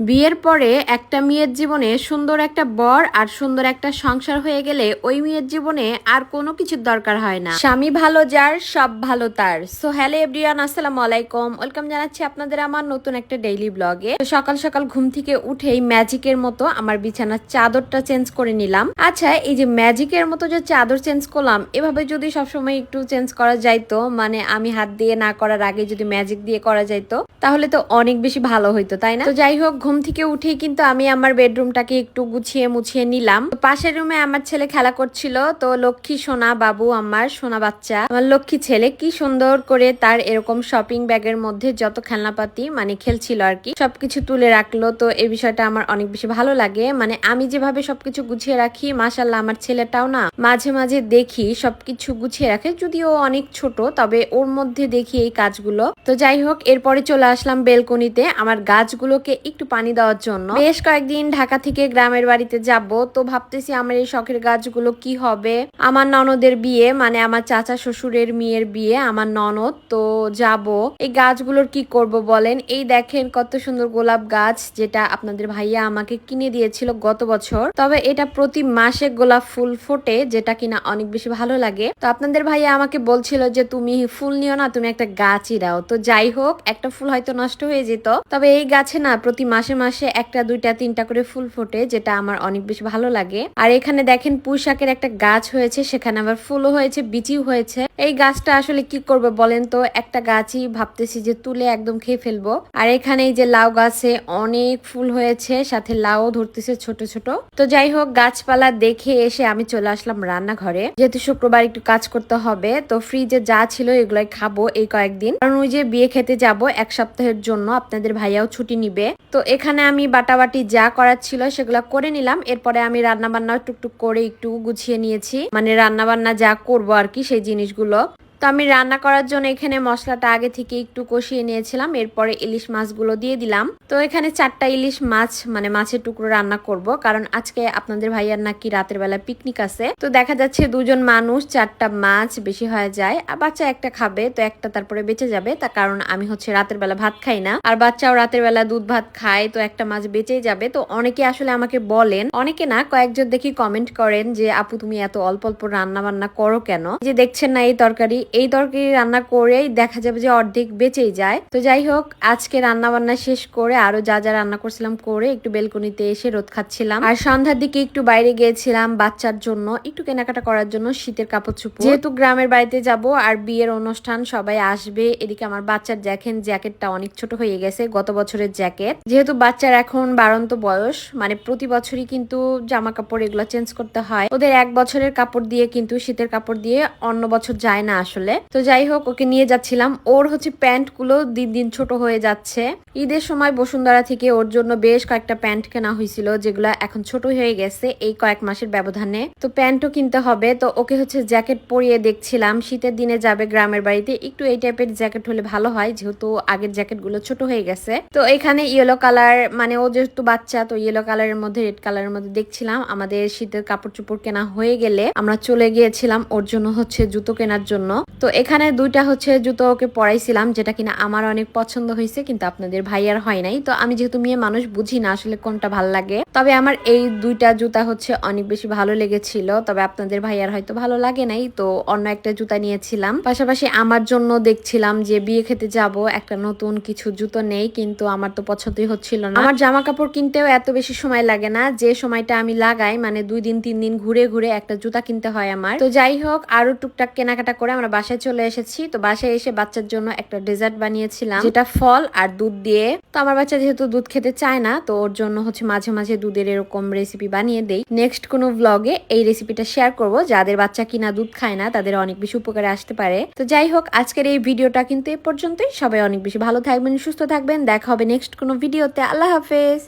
বিয়ের পরে একটা মেয়ের জীবনে সুন্দর একটা বর আর সুন্দর একটা সংসার হয়ে গেলে ওই মেয়ের জীবনে আর কোনো কিছুর দরকার হয় না। স্বামী ভালো যার, সব ভালো তার। সো হ্যালো এভরিওয়ান আসসালামু আলাইকুম। ওয়েলকাম জানাচ্ছি আপনাদের আমার নতুন একটা ডেইলি ব্লগে সকাল সকাল ঘুম থেকে উঠেই ম্যাজিকের মতো আমার বিছানার চাদরটা চেঞ্জ করে নিলাম। আচ্ছা এই যে ম্যাজিকের মতো যে চাদর চেঞ্জ করলাম, এভাবে যদি সবসময় একটু চেঞ্জ করা যাইতো মানে আমি হাত দিয়ে না করার আগে যদি ম্যাজিক দিয়ে করা যাইতো তাহলে তো অনেক বেশি ভালো হইতো, তাই না? তো যাই হোক, ঘুম থেকে উঠে কিন্তু আমি আমার বেডরুমটাকে একটু গুছিয়ে মুছিয়ে নিলাম। পাশের রুমে আমার ছেলে খেলা করছিল, তো লক্ষ্মী, সোনা বাবু আমার, সোনা বাচ্চা। আমার লক্ষ্মী ছেলে কি সুন্দর করে তার এরকম শপিং ব্যাগের মধ্যে যত খেলনাপাতি মানে খেলছিল আর কি, সবকিছু তুলে রাখল। তো এই বিষয়টা আমার অনেক বেশি ভালো লাগে। মানে আমি যেভাবে সবকিছু গুছিয়ে রাখি মাসাল্লাহ আমার ছেলেটাও না, মাঝে মাঝে দেখি সবকিছু গুছিয়ে রাখে, যদিও অনেক ছোট, তবে ওর মধ্যে দেখি এই কাজগুলো। তো যাই হোক, এরপরে চলে আসলাম বেলকনিতে। আমার গাছগুলোকে একটু পানি দেওয়ার জন্য। বেশ কয়েকদিন ঢাকা থেকে গ্রামের বাড়িতে যাব, তো ভাবতেছি আমার এই শখের গাছগুলো কি হবে? আমার ননদের বিয়ে মানে আমার চাচা শ্বশুরের মেয়ের বিয়ে, আমার ননদ, তো যাব। এই গাছগুলোর কি করব বলেন? এই দেখেন কত সুন্দর গোলাপ গাছ, যেটা আপনাদের ভাইয়া আমাকে কিনে দিয়েছিল গত বছর। তবে এটা প্রতি মাসে গোলাপ ফুল ফোটে, যেটা কিনা অনেক বেশি ভালো লাগে। তো আপনাদের ভাইয়া আমাকে বলছিল যে, তুমি ফুল নিও না, তুমি একটা গাছই দাও। তো যাই হোক, একটা ফুল হয়তো নষ্ট হয়ে যেত। তবে এই গাছে না প্রতি মাসে মাসে একটা, দুইটা, তিনটা করে ফুল ফোটে, যেটা আমার অনেক বেশি ভালো লাগে। আর এখানে দেখেন পুঁইশাকের একটা গাছ হয়েছে, সেখানে আবার ফুলও হয়েছে, বিচিও হয়েছে। এই গাছটা আসলে কি করবে বলেন তো? একটা গাছই ভাবতেছি যে তুলে একদম খেয়ে ফেলব। আর এখানে এই যে লাউ গাছে অনেক ফুল হয়েছে, সাথে লাউ ধরতেছে ছোট ছোট। তো যাই হোক, গাছপালা দেখে এসে আমি চলে আসলাম রান্নাঘরে। যেহেতু শুক্রবার একটু কাজ করতে হবে, তো ফ্রিজে যা ছিল এগুলাই খাব এই কয়েকদিন। কারণ ওই যে বিয়ে খেতে যাব এক সপ্তাহের জন্য আপনাদের ভাইয়াও ছুটি নিবে। তো এখানে আমি বাটাবাটি যা করার ছিল সেগুলো করে নিলাম। এরপরে আমি রান্নাবান্না টুকটুক করে একটু গুছিয়ে নিয়েছি। মানে রান্নাবান্না যা করব আর কি সেই জিনিসগুলো। তো আমি রান্না করার জন্য এখানে মশলাটা আগে থেকে একটু কষিয়ে নিয়েছিলাম, এরপরে ইলিশ মাছগুলো দিয়ে দিলাম। তো এখানে চারটা ইলিশ মাছ মানে মাছের টুকরো রান্না করব, কারণ আজকে আপনাদের ভাইয়ার নাকি রাতের বেলা পিকনিক আছে। তো দেখা যাচ্ছে দুজন মানুষ, চারটা মাছ বেশি হয়ে যায়, আর বাচ্চা একটা খাবে, তো একটা তারপরে বেঁচে যাবে, তার কারণ আমি হচ্ছে রাতের বেলা ভাত খাই না। আর বাচ্চাও রাতের বেলা দুধ ভাত খায়, তো একটা মাছ বেঁচেই যাবে। তো অনেকে আসলে আমাকে বলেন, অনেকে না, কয়েকজন দেখি কমেন্ট করেন যে, আপু তুমি এত অল্প অল্প রান্না বান্না করো কেন? যে দেখছেন না এই তরকারি এই তরকারি রান্না করেই দেখা যাবে যে অর্ধেক বেঁচেই যায়। তো যাই হোক, আজকে রান্না বান্না শেষ করে আরও যা যা রান্না করছিলাম করে একটু বেলকনিতে এসে রোদ খাচ্ছিলাম। আর সন্ধ্যার দিকে একটু বাইরে গিয়েছিলাম বাচ্চার জন্য, একটু কেনাকাটা করার জন্য শীতের কাপড় চুপড়। যেহেতু গ্রামের বাড়িতে যাব আর বিয়ের অনুষ্ঠান সবাই আসবে, এদিকে আমার বাচ্চার দেখেন জ্যাকেটটা অনেক ছোট হয়ে গেছে, গত বছরের জ্যাকেট। যেহেতু বাচ্চার এখন বারন্ত বয়স মানে প্রতি বছরই কিন্তু জামা কাপড় এগুলো চেঞ্জ করতে হয়। ওদের এক বছরের কাপড় দিয়ে কিন্তু শীতের কাপড় দিয়ে অন্য বছর যায় না আসলে। তো যাই হোক, ওকে নিয়ে যাচ্ছিলাম। ওর হচ্ছে প্যান্টগুলো দিন দিন ছোট হয়ে যাচ্ছে। ঈদের সময় বসুন্ধরা থেকে ওর জন্য বেশ কয়েকটা প্যান্ট কেনা হয়েছিল, যেগুলো এখন ছোট হয়ে গেছে এই কয়েক মাসের ব্যবধানে। তো প্যান্টও কিনতে হবে। তো ওকে হচ্ছে জ্যাকেট পরিয়ে দেখছিলাম, শীতের দিনে যাবে গ্রামের বাড়িতে। একটু এই টাইপের জ্যাকেট হলে ভালো হয়, যেহেতু আগের জ্যাকেটগুলো ছোট হয়ে গেছে। তো এখানে ইয়েলো কালার মানে ও যেহেতু বাচ্চা, তো ইয়েলো কালারের মধ্যে রেড কালারের মধ্যে দেখছিলাম। আমাদের শীতের কাপড় চোপড় কেনা হয়ে গেলে আমরা চলে গিয়েছিলাম ওর জন্য হচ্ছে জুতো কেনার জন্য। তো এখানে দুইটা হচ্ছে জুতো ওকে পরাইছিলাম, যেটা কিনা আমার অনেক পছন্দ হয়েছে কিন্তু আপনাদের ভাইয়ার হয় নাই। তো আমি যেহেতু মেয়ে মানুষ, বুঝি না আসলে কোনটা ভালো লাগে। তবে আমার এই দুইটা জুতা হচ্ছে অনেক বেশি ভালো লেগেছিল, তবে আপনাদের ভাইয়ার হয়তো ভালো লাগে নাই, তো অন্য একটা জুতা নিয়েছিলাম। পাশাপাশি আমার জন্য দেখছিলাম যে বিয়ে খেতে যাব, একটা নতুন কিছু জুতো নেই, কিন্তু আমার তো পছন্দই হচ্ছিল না। আমার জামা কাপড় কিনতেও এত বেশি সময় লাগে না, যে সময়টা আমি লাগাই মানে দুই দিন, তিন দিন ঘুরে ঘুরে একটা জুতা কিনতে হয় আমার। তো যাই হোক আরও টুকটাক কেনাকাটা করে আমরা বাসায় চলে এসেছি। তো বাসায় এসে বাচ্চার জন্য একটা ডেজার্ট বানিয়েছিলাম, যেটা ফল আর দুধ দিয়ে। তো আমার বাচ্চা যেহেতু দুধ খেতে চায় না, তো ওর জন্য হচ্ছে মাঝে মাঝে দুধের এরকম রেসিপি বানিয়ে দেই। নেক্সট কোনো ব্লগে এই রেসিপিটা শেয়ার করব। যাদের বাচ্চা কিনা দুধ খায় না, তাদের অনেক বেশি উপকারে আসতে পারে। তো যাই হোক, আজকের এই ভিডিওটা কিন্তু এ পর্যন্তই। সবাই অনেক বেশি ভালো থাকবেন, সুস্থ থাকবেন। দেখা হবে নেক্সট কোনো ভিডিওতে আল্লাহ হাফেজ।